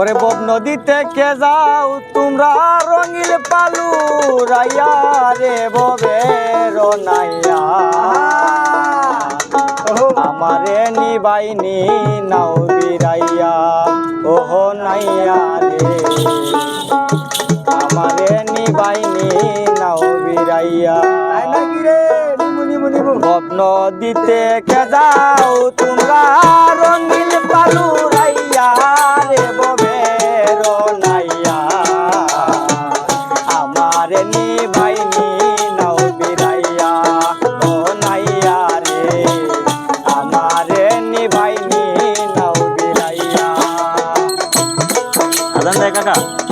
ওরে বব নদী থেকে যাও, তোমরা রঙিল পালু রাইয়া রে ববে রনাইয়া আমারে নিবাইনি নাও বিরাইয়া, ওহ নাইয়া রে। আমারে নিবাইনি নাও বিরাইয়া। স্বপ্ন দিতে কে যাও, তোমরা রঙিল পালু রাইয়া। 三杯盖盖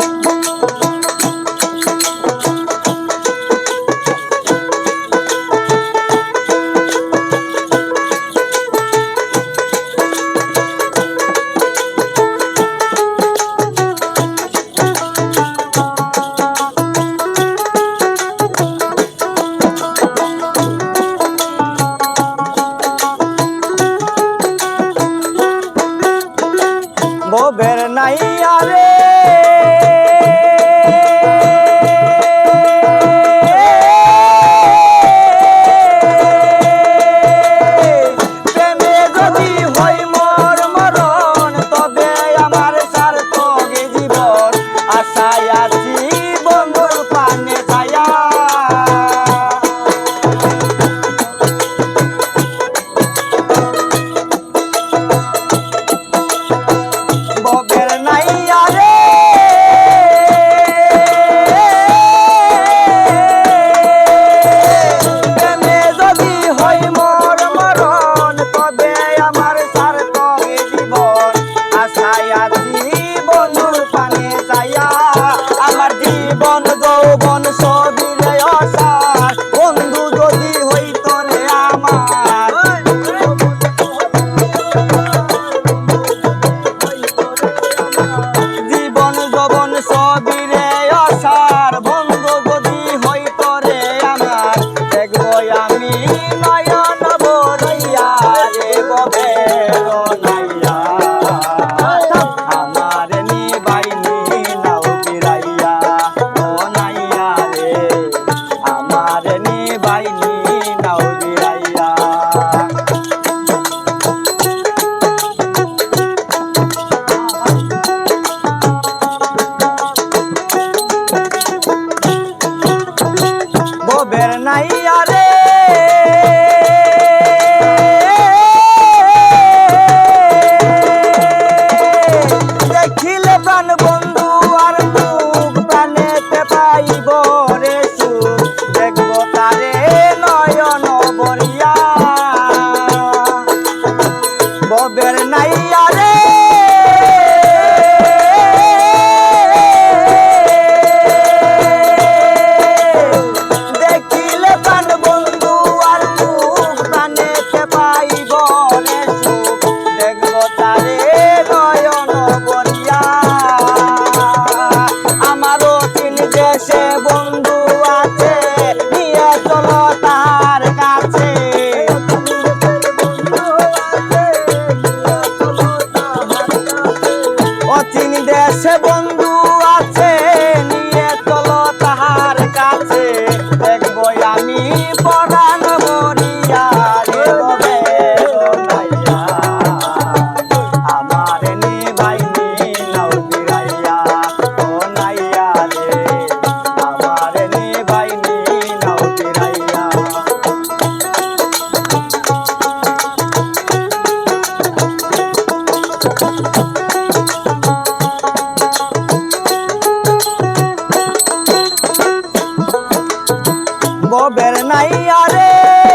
নাই আরে।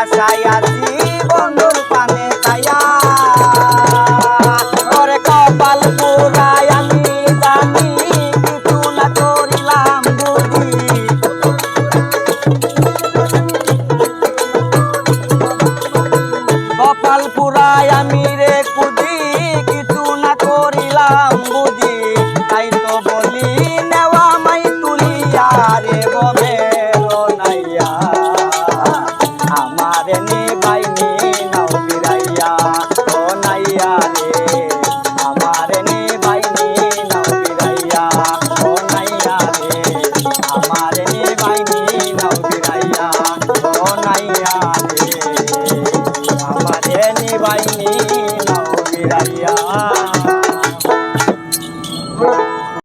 I yes, yes. নাই।